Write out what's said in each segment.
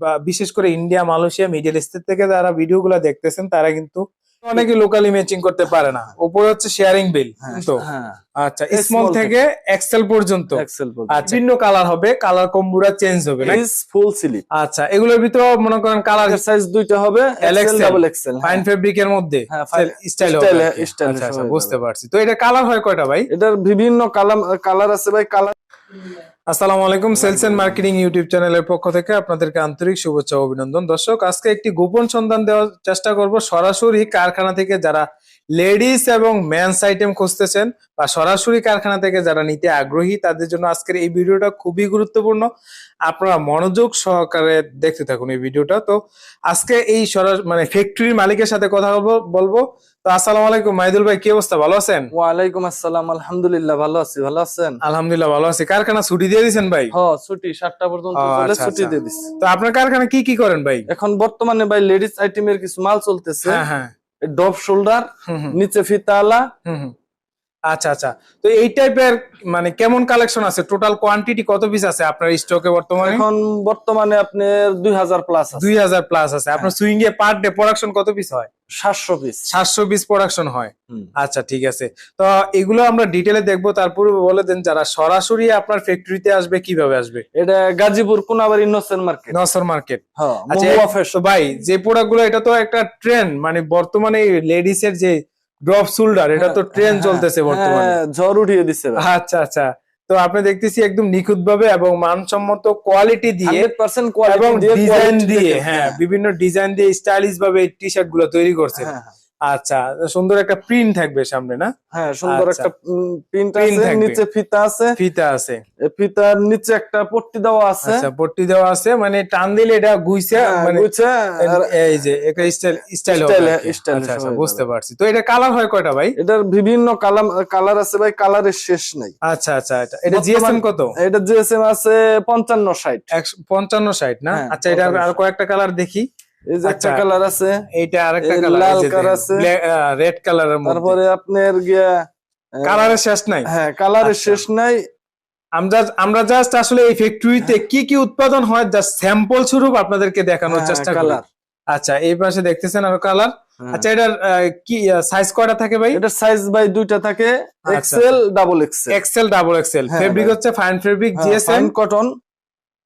বা বিশেষ করে ইন্ডিয়া মালয়েশিয়া মিডল ইস্ট থেকে যারা ভিডিও ভিডিওগুলো দেখতেছেন তারা কিন্তু অনেকে লোকালি ম্যাচিং করতে পারে না। উপরে হচ্ছে শেয়ারিং বিল তো? হ্যাঁ। আচ্ছা স্মল থেকে এক্সেল পর্যন্ত। এক্সেল আচ্ছা বিভিন্ন কালার হবে কালার কম্বুরা চেঞ্জ হবে না ফুল স্লিপ আচ্ছা এগুলোর ভিতরে মনে করেন কালার সাইজ দুইটা হবে এক্সেল ডাবল এক্সেল ফাইন ফেব্রিকের মধ্যে? হ্যাঁ, fine- স্টাইল style এ আচ্ছা আচ্ছা বুঝতে পারছি। তো এটা কালার হয় কয়টা ভাই? এটার বিভিন্ন কালার কালার আছে ভাই কালার আসসালামু আলাইকুম সেলস এন্ড মার্কেটিং ইউটিউব চ্যানেলের পক্ষ থেকে আপনাদেরকে আন্তরিক শুভেচ্ছা অভিনন্দন। দর্শক, আজকে একটি গোপন সন্ধান দেওয়ার চেষ্টা করব। সরাসরি কারখানা থেকে যারা লেডিস এবং মেন্স আইটেম খুঁজতেছেন বা সরাসরি কারখানা থেকে যারা নিতে আগ্রহী, তাদের জন্য আজকের এই ভিডিওটা খুবই গুরুত্বপূর্ণ। আপনারা মনোযোগ সহকারে দেখতে থাকুন এই ভিডিওটা। তো আজকে এই সরাস মানে ফ্যাক্টরির মালিকের সাথে কথা বলব। তো আসসালামু আলাইকুম মাইদুল ভাই কি অবস্থা? ভালো আছেন? ওয়ালাইকুম আসসালাম আলহামদুলিল্লাহ ভালো আছি ভালো আছেন? আলহামদুলিল্লাহ ভালো আছি। কারখানা ছুটি দিয়ে দিয়েছেন ভাই? হ ছুটি সাতটা পর্যন্ত চলে আচ্ছা, ছুটি আচ্ছা। দিয়ে দিচ্ছি তো আপনার কারখানা কি কি করেন ভাই? এখন বর্তমানে ভাই লেডিস আইটেমের কিছু মাল চলতেছে। হ্যাঁ হ্যাঁ। ডব শোল্ডার নিচে ফিতালা। আচ্ছা আচ্ছা। তো এই টাইপের মানে কেমন কালেকশন আছে? টোটাল কোয়ান্টিটি কত পিস আছে আপনার স্টকে বর্তমানে? এখন বর্তমানে আপনার দুই হাজার প্লাস আছে। দুই হাজার প্লাস আছে। আপনার সুইং এ পার ডে প্রোডাকশন কত পিস হয়? সাতশো পিস সাতশো পিস প্রোডাকশন হয়। আচ্ছা ঠিক আছে। তো এগুলো আমরা ডিটেলে দেখব তারপরে বলে দেন যারা সরাসরি আপনার ফ্যাক্টরিতে আসবে কীভাবে আসবে? এটা গাজীপুর কোনাবাড়ি নোসেন মার্কেট নসর মার্কেট হ্যাঁ আচ্ছা ভাই যে প্রোডাক্টগুলো এটা তো একটা ট্রেন্ড মানে বর্তমানে লেডিস এর যে ড্রপ শোল্ডার এটা তো ট্রেন্ড চলতেছে বর্তমানে। হ্যাঁ, ঝড় উঠিয়ে দিচ্ছে আচ্ছা আচ্ছা। তো আপনি দেখতেছি একদম নিখুঁত ভাবে এবং মানসম্মত কোয়ালিটি দিয়ে এবং ডিজাইন দিয়ে হ্যাঁ বিভিন্ন ডিজাইন দিয়ে স্টাইলিশ ভাবে টি শার্টগুলো তৈরি করছে হ্যাঁ, হ্যাঁ, আচ্ছা সুন্দর একটা প্রিন্ট থাকবে সামনে না? হ্যাঁ সুন্দর আচ্ছা। একটা প্রিন্ট আছে নিচে ফিতা আছে। ফিতা আছে। ফিতার নিচে একটা পট্টি দেওয়া আছে। আচ্ছা পট্টি দেওয়া আছে মানে টান দিলে এটা গুইছে হ্যাঁ, মানে? আর এই যে একটা স্টাইল স্টাইল এ- আচ্ছা আচ্ছা বুঝতে পারছি। তো এটা কালার হয় কয়টা ভাই? এটার বিভিন্ন কালার কালার আছে ভাই কালারের শেষ নাই। আচ্ছা আচ্ছা এটা এটা জিএসএম কত? এটা জিএসএম আছে পঞ্চান্ন ষাট। একশো পঞ্চান্ন ষাট না? হ্যাঁ, আচ্ছা এটা আর কয়েকটা কালার দেখি। এই যে একটা আচ্ছা। কালার আছে এইটা আরেকটা কালার লাল colour আছে। রেড কালারের মধ্যে। তারপরে আপনার গিয়া আহ, কালারের শেষ নাই? হ্যাঁ কালারের আচ্ছা। শেষ নাই। আমরা আমরা জাস্ট আসলে এই ফ্যাক্টরিতে কি কি উৎপাদন হয় জাস্ট স্যাম্পল স্বরূপ আপনাদেরকে দেখানোর হ্যাঁ, চেষ্টা করি। কালার আচ্ছা এই পাশে দেখতেছেন আর কালার হ্যাঁ। আচ্ছা এটার কি সাইজ কয়টা থাকে ভাই? এটার সাইজ বাই দুইটা থাকে আচ্ছা। XL double XL XL double XL fabric হচ্ছে fine fabric GSM cotton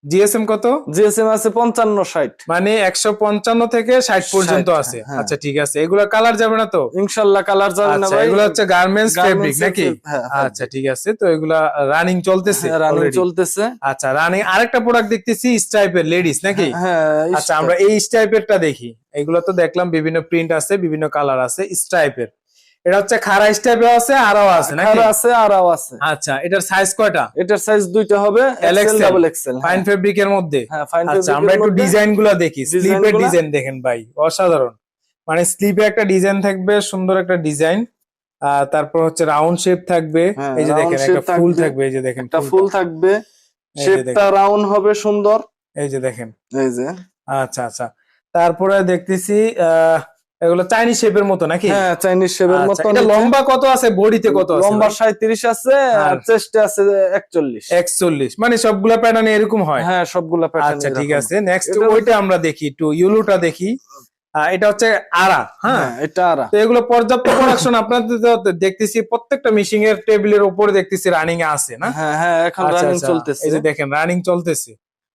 GSM কত? জিএসএম আছে পঞ্চান্ন ষাট। মানে একশো পঞ্চান্ন থেকে ষাট পর্যন্ত আছে। হ্যাঁ। আচ্ছা ঠিক আছে। এগুলো কালার যাবে না তো? ইনশাল্লাহ কালার যাবে না আচ্ছা এগুলো হচ্ছে গার্মেন্টস ফেব্রিক নাকি? হ্যাঁ, হ্যাঁ। আচ্ছা ঠিক আছে। তো এগুলা রানিং চলতেছে রানিং চলতেছে। আচ্ছা রানিং আরেকটা প্রোডাক্ট দেখতেছি স্টাইপের লেডিস নাকি? হ্যাঁ আচ্ছা আমরা এই স্টাইপেরটা দেখি। এগুলো তো দেখলাম বিভিন্ন প্রিন্ট আছে বিভিন্ন কালার আছে স্টাইপের এটা হচ্ছে খাড়া স্টাইপের আছে আরও আছে নাকি? আছে আরও আছে। আচ্ছা এটার সাইজ কয়টা? এটার সাইজ দুইটা হবে LXL, ডাবল এক্সেল ফাইন ফেব্রিকের মধ্যে? হ্যাঁ ফাইন আচ্ছা আমরা একটু ডিজাইনগুলা দেখি। স্লিপের ডিজাইন দেখেন ভাই অসাধারণ। মানে স্লিপে একটা ডিজাইন থাকবে সুন্দর একটা ডিজাইন তারপর হচ্ছে রাউন্ড শেপ থাকবে। হ্যাঁ, এই যে দেখেন একটা ফুল থাকবে, থাকবে এই যে দেখেন একটা ফুল থাকবে। শেপটা রাউন্ড হবে সুন্দর। এই যে দেখেন। এই যে। আচ্ছা আচ্ছা। তারপরে দেখতেছি আহ এগুলো চাইনিজ শেপের মতো নাকি? হ্যাঁ চাইনিজ শেপের আচ্ছা, মতো এটা লম্বা কত আছে? বডিতে কত আছে? লম্বা সাঁত্রিশ আছে আর চেস্টে আছে একচল্লিশ। একচল্লিশ। মানে সবগুলা প্যাটার্ন এরকম হয়? হ্যাঁ সবগুলা pattern আচ্ছা ঠিক আছে নেক্সট ওইটা আমরা দেখি একটু ইউলোটা দেখি। এটা হচ্ছে আরা হ্যাঁ? হ্যাঁ এটা আর। তো এগুলো পর্যাপ্ত প্রোডাকশন আপনাদের দেখতেছি প্রত্যেকটা মেশিং এর টেবিলের উপরে দেখতেছি রানিং এ আছে না? হ্যাঁ হ্যাঁ এখন আচ্ছা, রানিং আচ্ছা। চলতেছে। এই যে দেখেন রানিং চলতেছে।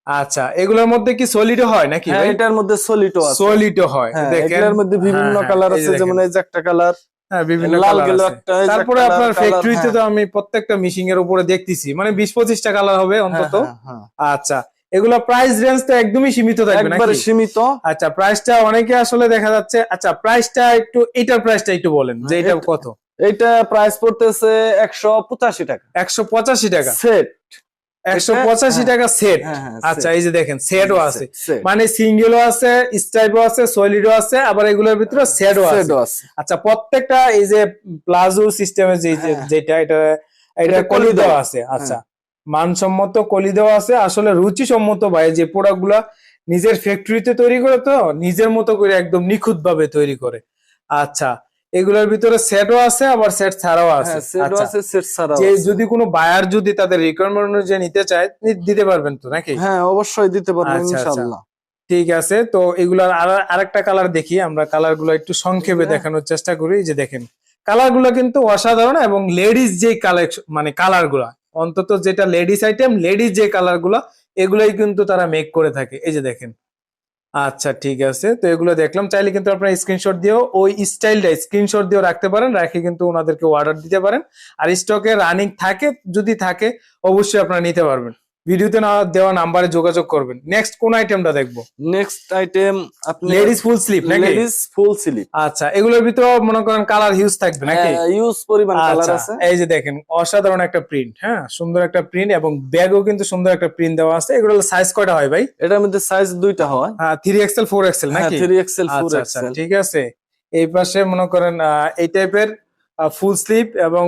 আচ্ছা এগুলোর মধ্যে কি সলিড হয় নাকি হ্যাঁ এটার মধ্যে সলিটো আছে। সলিড হয় হ্যাঁ দেখেন। এগুলোর মধ্যে বিভিন্ন হ্যাঁ, কালার এই আছে যেমন এই যে একটা কালার হ্যাঁ বিভিন্ন লাল কালার গেল আছে। একটা তারপরে আপনার ফ্যাক্টরিতে হ্যাঁ। তো আমি প্রত্যেকটা মেশিং এর উপরে দেখতেছি। মানে বিশ পঁচিশটা কালার হবে অন্তত। হ্যাঁ, হ্যাঁ, হ্যাঁ। আচ্ছা এগুলো প্রাইস রেঞ্জ তো একদমই সীমিত থাকবে একবারে সীমিত। আচ্ছা প্রাইসটা অনেকে আসলে দেখা যাচ্ছে আচ্ছা প্রাইসটা একটু এটার প্রাইসটা একটু বলেন যে হ্যাঁ, এটা এটা- কত? এটা প্রাইস পড়তেছে একশো পঁচাশি টাকা। একশো পঁচাশি টাকা। সেট একশো পঁচাশি হ্যাঁ। টাকা সেট হ্যাঁ হ্যাঁ আচ্ছা এই যে দেখেন সেটও আছে। মানে সিঙ্গেলও আছে স্টাইপও আছে সলিডও আছে আবার এগুলোর ভিতরে সেটও আছে। আচ্ছা প্রত্যেকটা এই যে প্লাজো যে। যেটা এটা এটা কলি দেওয়া। আছে। আচ্ছা মানসম্মত কলি দেওয়া আছে। আসলে রুচি সম্মত ভাই যে প্রোডাক্টগুলা নিজের ফ্যাক্টরিতে তৈরি করে তো নিজের মতো করে একদম নিখুঁত ভাবে তৈরি করে। আচ্ছা এগুলোর ভিতরে সেটও আছে আবার সেট ছাড়াও আছে। হ্যাঁ সেট আচ্ছা। আছে সেট ছাড়াও যে। যদি কোনো বায়ার যদি তাদের রিকোয়ারমেন্ট অনুযায়ী নিতে চায় দিতে পারবেন তো নাকি? হ্যাঁ অবশ্যই দিতে পারব আচ্ছা, আচ্ছা। ইনশাআল্লাহ। ঠিক আছে তো এগুলার আর- আরেকটা কালার দেখি আমরা কালারগুলো একটু সংক্ষেপে দেখানোর চেষ্টা করি এই যে দেখেন। কালারগুলো কিন্তু অসাধারণ এবং লেডিস যে কালেকশন মানে কালারগুলা অন্তত যেটা লেডিস আইটেম লেডিস যে কালারগুলা এগুলাই কিন্তু তারা মেক করে থাকে। এই যে দেখেন। আচ্ছা ঠিক আছে। তো এগুলো দেখলাম। চাইলে কিন্তু আপনারা স্ক্রিনশট দিয়েও ওই স্টাইলটা স্ক্রিনশট দিয়েও রাখতে পারেন, রাখে কিন্তু ওনাদেরকে অর্ডার দিতে পারেন। আর স্টকে রানিং থাকে, যদি থাকে, অবশ্যই আপনারা নিতে পারবেন। ভিডিওতে না দেওয়া নাম্বারে যোগাযোগ করবেন। নেক্সট কোন আইটেমটা দেখব? নেক্সট আইটেম আপনি লেডিস ফুল স্লিপ নাকি? লেডিস ফুল স্লিপ আচ্ছা এগুলোর ভিতরে মনে করেন কালার হিউজ থাকবে নাকি? ইউজ পরিমাণ কালার আচ্ছা আছে। এই যে দেখেন অসাধারণ একটা প্রিন্ট হ্যাঁ সুন্দর একটা প্রিন্ট এবং ব্যাগও কিন্তু সুন্দর একটা প্রিন্ট দেওয়া আছে। এগুলো সাইজ কয়টা হয় ভাই? এটার মধ্যে সাইজ দুইটা হয়। হ্যাঁ থ্রি এক্সেল ফোর এক্সেল হ্যাঁ নাকি? থ্রি এক্সেল ফোর আচ্ছা আচ্ছা এক্সেল ঠিক আছে। এই পাশে মনে করেন এই টাইপের ফুল স্লিপ এবং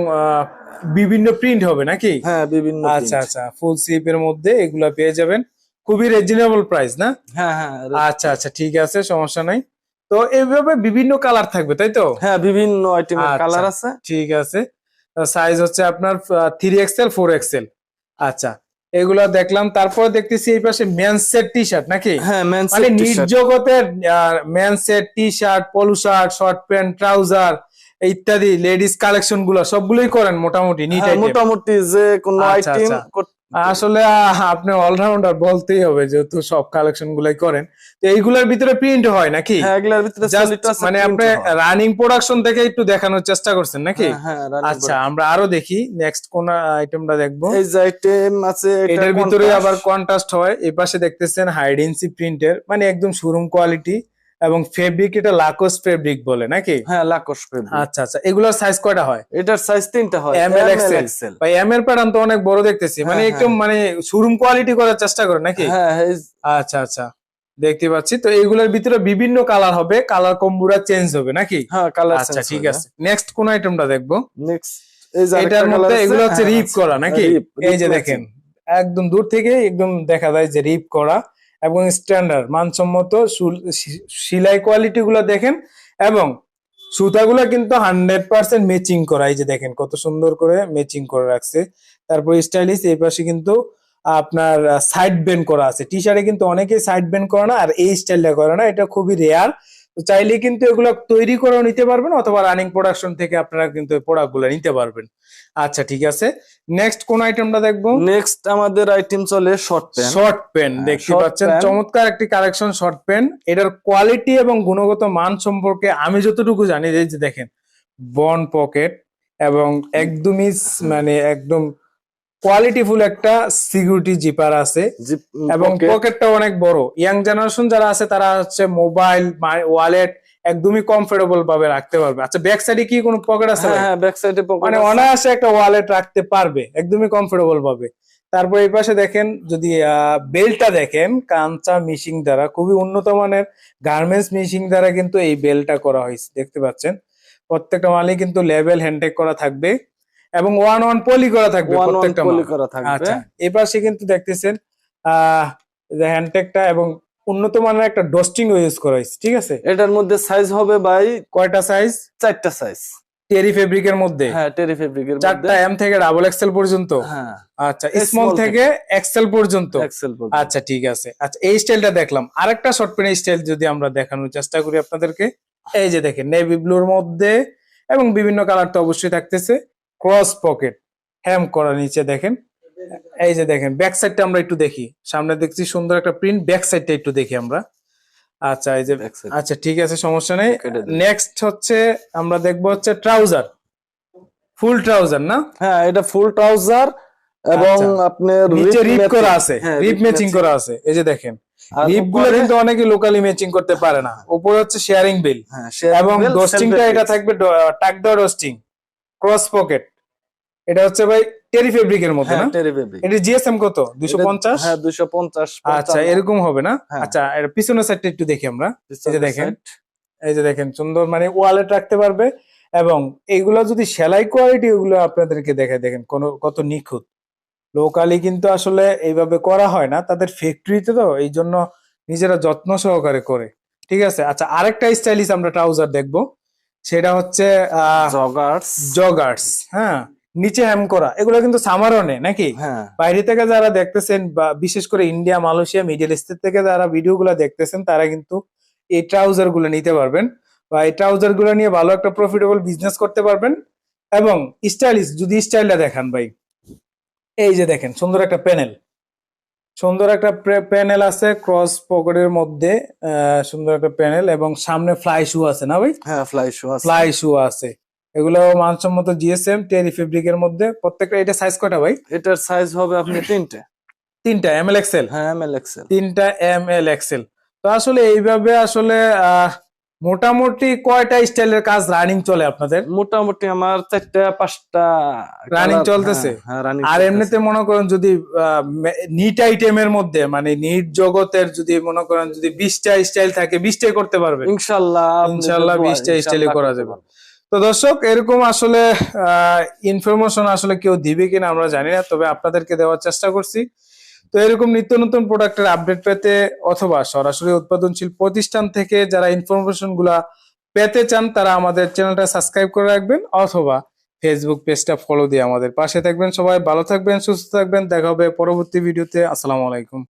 বিভিন্ন প্রিন্ট হবে নাকি? হ্যাঁ বিভিন্ন আচ্ছা আচ্ছা ফুল স্লিপের মধ্যে এগুলা পেয়ে যাবেন। খুবই রিজনেবল প্রাইস না? হ্যাঁ হ্যাঁ আচ্ছা আচ্ছা ঠিক আছে সমস্যা নাই। তো এইভাবে বিভিন্ন কালার থাকবে তাই তো? হ্যাঁ বিভিন্ন আইটেমের আচ্ছা। কালার আছে। ঠিক আছে। সাইজ হচ্ছে আপনার থ্রি এক্সেল ফোর এক্সেল আচ্ছা এগুলা দেখলাম। তারপর দেখতেছি এই পাশে মেন্সের টি শার্ট নাকি? হ্যাঁ মেন্স মানে নিজ জগতের মেন্সের T shirt polo shirt short pant trouser ইত্যাদি লেডিস কালেকশনগুলো সবগুলোই করেন মোটামুটি হ্যাঁ, মোটামুটি যে কোনো আচ্ছা, আইটেম আচ্ছা। আসলে আপনি অলরাউন্ডার বলতেই হবে যেহেতু সব কালেকশন গুলাই করেন। তো এইগুলোর ভিতরে প্রিন্ট হয় নাকি? হ্যাঁ এগুলার ভিতরে মানে আপনি রানিং প্রোডাকশন থেকে একটু দেখানোর চেষ্টা করছেন নাকি? হ্যাঁ, আচ্ছা আমরা আরও দেখি নেক্সট কোন আইটেমটা দেখব। এই যে আইটেম আছে এটা এটার ভিতরে আবার কন্ট্রাস্ট হয় এই পাশে দেখতেছেন হাইডেন্সি প্রিন্টের মানে একদম শোরুম কোয়ালিটি এবং ফেব্রিক এটা লাকোস ফেব্রিক বলে নাকি? হ্যাঁ লাকোস fabric। আচ্ছা আচ্ছা এগুলোর সাইজ কয়টা হয়? এটার সাইজ তিনটা হয় এম এল এক্সেল ভাই এম এর প্যাটার্ন তো অনেক বড় দেখতেছি মানে হ্যাঁ, একটু মানে শোরুম কোয়ালিটি করার চেষ্টা করে নাকি? হ্যাঁ আচ্ছা আচ্ছা দেখতে পাচ্ছি। তো এগুলোর ভিতরে বিভিন্ন কালার হবে কালার কম্বুরা চেঞ্জ হবে নাকি? হ্যাঁ কালার আচ্ছা ঠিক আছে। নেক্সট কোন আইটেমটা দেখব? নেক্সট এটার মধ্যে এগুলো হচ্ছে হ্যাঁ, রিপ করা নাকি? এই যে দেখেন একদম দূর থেকে একদম দেখা যায় যে রিপ করা। এবং স্ট্যান্ডার্ড মানসম্মত সিলাই কোয়ালিটিগুলো কোয়ালিটি গুলো দেখেন এবং সুতাগুলো কিন্তু হান্ড্রেড পার্সেন্ট ম্যাচিং করা, এই যে দেখেন কত সুন্দর করে ম্যাচিং করে রাখছে। তারপর স্টাইলিশ এই পাশে কিন্তু আপনার সাইড বেন্ড করা আছে। টি শার্টে কিন্তু অনেকেই সাইড বেন্ড করে না আর এই স্টাইলটা করে না, এটা খুবই রেয়ার তো চাইলে কিন্তু এগুলো তৈরি করেও নিতে পারবেন অথবা রানিং প্রোডাকশন থেকে আপনারা কিন্তু এই প্রোডাক্টগুলো নিতে পারবেন। আচ্ছা ঠিক আছে। নেক্সট কোন আইটেমটা দেখব? নেক্সট আমাদের আইটেম চলে শর্ট প্যান্ট শর্ট পেন দেখতে পাচ্ছেন। চমৎকার একটি কালেকশন শর্ট পেন এটার কোয়ালিটি এবং গুণগত মান সম্পর্কে আমি যতটুকু জানি যে দেখেন বন পকেট এবং একদমই মানে একদম কোয়ালিটিফুল একটা সিকিউরিটি জিপার আছে। এবং পকেটটা অনেক বড়। ইয়াং জেনারেশন যারা আছে তারা হচ্ছে মোবাইল ওয়ালেট একদমই কমফোর্টেবল ভাবে রাখতে পারবে। আচ্ছা ব্যাক সাইডে কি কোনো পকেট আছে হ্যাঁ ব্যাক সাইডে পকেট মানে অনায়াসে একটা ওয়ালেট রাখতে পারবে একদমই কমফোর্টেবল পাবে তারপর এই পাশে দেখেন যদি বেল্টটা দেখেন কাঞ্চা মিশিং দ্বারা খুবই উন্নত মানের গার্মেন্টস মিশিং দ্বারা কিন্তু এই বেল্টটা করা হয়েছে দেখতে পাচ্ছেন? প্রত্যেকটা মালই কিন্তু লেভেল হ্যান্ডটেক করা থাকবে। এবং ওয়ান ওয়ান পলি করা থাকবে প্রত্যেকটা পলি করা থাকবে। আচ্ছা এই পাশে কিন্তু দেখতেছেন আহ হ্যান্ডটেকটা এবং উন্নত মানের একটা ডস্টিং ইউজ করা হয়েছে ঠিক আছে? এটার মধ্যে সাইজ হবে ভাই কয়টা সাইজ চারটা সাইজ টেরি ফেব্রিকের মধ্যে? হ্যাঁ টেরি ফেব্রিকের চারটা এম থেকে ডাবল এক্সেল পর্যন্ত? হ্যাঁ। আচ্ছা স্মল থেকে এক্সেল পর্যন্ত? এক্সেল আচ্ছা ঠিক আছে। আচ্ছা এই স্টাইলটা দেখলাম। আরেকটা শর্ট পেন স্টাইল যদি আমরা দেখানোর চেষ্টা করি আপনাদেরকে এই যে দেখেন নেভি ব্লুর মধ্যে এবং বিভিন্ন কালার তো অবশ্যই থাকতেছে। ক্রস পকেট হ্যাম করা নিচে দেখেন। এই যে দেখেন ব্যাক সাইডটা আমরা একটু দেখি। সামনে দেখছি সুন্দর একটা প্রিন্ট ব্যাক সাইডটা একটু দেখি আমরা। আচ্ছা এই যে আচ্ছা ঠিক আছে সমস্যা নেই। নেক্সট হচ্ছে আমরা দেখব হচ্ছে ট্রাউজার ফুল ট্রাউজার না? হ্যাঁ এটা ফুল ট্রাউজার এবং আচ্ছা। আপনার নিচে রিপ করা আছে। রিপ ম্যাচিং করা আছে। এই যে দেখেন রিপগুলো কিন্তু অনেকে লোকালি ম্যাচিং করতে পারে না। উপরে হচ্ছে শেয়ারিং বিল হ্যাঁ, এবং bell, ডোস্টিংটা এটা থাকবে টাক দেওয়া ডোস্টিং ক্রস পকেট এটা হচ্ছে ভাই টেরি ফেব্রিকের মতো না? টেরি ফেব্রিক এটা জিএসএম কত? দুশো পঞ্চাশ? হ্যাঁ দুশো পঞ্চাশ আচ্ছা এরকম হবে না? হ্যাঁ। আচ্ছা এর পিছনের সাইডটা একটু দেখি আমরা। এই যে দেখেন। এই যে দেখেন সুন্দর মানে ওয়ালেট রাখতে পারবে এবং এইগুলা যদি সেলাই কোয়ালিটি ওগুলো আপনাদেরকে দেখে দেখেন কোন কত নিখুঁত। লোকালি কিন্তু আসলে এইভাবে করা হয় না তাদের ফ্যাক্টরিতে তো এই জন্য নিজেরা যত্ন সহকারে করে। ঠিক আছে? আচ্ছা আরেকটা স্টাইলিশ আমরা ট্রাউজার দেখব। সেটা হচ্ছে জগার্স জগার্স হ্যাঁ। নিচে হ্যাম করা এগুলো কিন্তু সামারনে নাকি? হ্যাঁ। বাইরে থেকে যারা দেখতেছেন বা বিশেষ করে ইন্ডিয়া মালয়েশিয়া মিডল ইস্টের থেকে যারা ভিডিও ভিডিওগুলো দেখতেছেন তারা কিন্তু এই ট্রাউজারগুলো নিতে পারবেন বা এই ট্রাউজারগুলো নিয়ে ভালো একটা প্রফিটেবল বিজনেস করতে পারবেন এবং স্টাইলিশ যদি স্টাইলটা দেখান ভাই। এই যে দেখেন সুন্দর একটা প্যানেল সুন্দর একটা প্যানেল আছে ক্রস পকেটের মধ্যে সুন্দর একটা প্যানেল এবং সামনে ফ্লাই শু আছে না ভাই? হ্যাঁ ফ্লাই শু আছে। ফ্লাই শু আছে। এগুলো মানসম্মত জিএসএম টেরি ফেব্রিকের মধ্যে। প্রত্যেকটা এটা সাইজ কটা ভাই? এটার সাইজ হবে আপনি তিনটে। তিনটা এম এল এক্সেল হ্যাঁ এম এল এক্সেল তিনটা এম এল এক্সেল তো আসলে এইভাবে আসলে মোটামুটি কয়টা স্টাইলের কাজ রানিং চলে আপনাদের? মোটামুটি আমার চারটা পাঁচটা রানিং চলতেছে? হ্যাঁ, হ্যাঁ রানিং আর এমনিতে মনে করেন যদি নিট আইটেমের মধ্যে মানে নিট জগতের যদি মনে করেন যদি বিশটা স্টাইল থাকে বিশটাই করতে পারবে ইনশাল্লাহ ইনশাল্লাহ বিশটা 20টা style এ ইনশাল্লাহ করা যাবে। তো দর্শক, এরকম আসলে ইনফরমেশন আসলে কেউ দিবে কিনা আমরা জানি না, তবে আপনাদেরকে দেওয়ার চেষ্টা করছি। তো এরকম নিত্য নতুন প্রোডাক্টের আপডেট পেতে অথবা সরাসরি উৎপাদনশীল প্রতিষ্ঠান থেকে যারা ইনফরমেশনগুলা পেতে চান, তারা আমাদের চ্যানেলটা সাবস্ক্রাইব করে রাখবেন অথবা ফেসবুক পেজটা ফলো দিয়ে আমাদের পাশে থাকবেন। সবাই ভালো থাকবেন, সুস্থ থাকবেন। দেখা হবে পরবর্তী ভিডিওতে আসসালামু আলাইকুম।